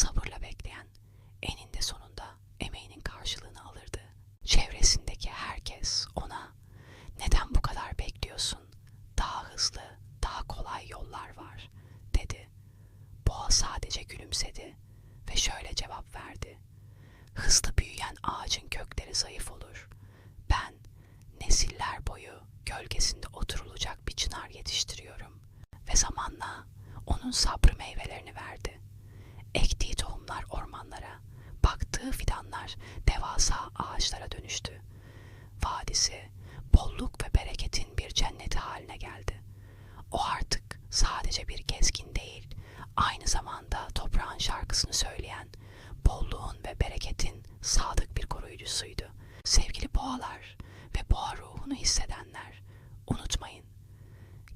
sabırla bekleyen eninde sonunda emeğinin karşılığını alırdı. Çevresindeki herkes ona neden bu kadar bekliyorsun? Daha hızlı, daha kolay yollar var dedi. Boğa sadece gülümsedi ve şöyle cevap verdi. Hızlı büyüyen ağacın kökleri zayıf olur. Ben nesiller boyu gölgesinde oturulacak bir çınar yetiştiriyorum ve zamanla onun sabrı meyvelerini verdi. Fidanlar devasa ağaçlara dönüştü. Vadisi bolluk ve bereketin bir cenneti haline geldi. O artık sadece bir gezgin değil, aynı zamanda toprağın şarkısını söyleyen, bolluğun ve bereketin sadık bir koruyucusuydu. Sevgili boğalar ve boğa ruhunu hissedenler, unutmayın.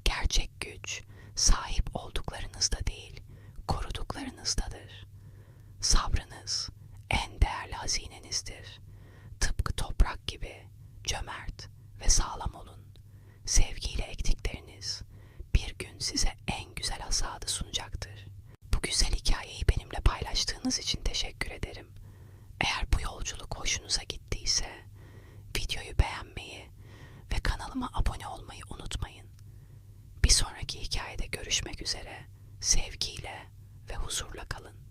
Gerçek güç sahip olabilir. Tıpkı toprak gibi cömert ve sağlam olun. Sevgiyle ektikleriniz bir gün size en güzel hasadı sunacaktır. Bu güzel hikayeyi benimle paylaştığınız için teşekkür ederim. Eğer bu yolculuk hoşunuza gittiyse videoyu beğenmeyi ve kanalıma abone olmayı unutmayın. Bir sonraki hikayede görüşmek üzere sevgiyle ve huzurla kalın.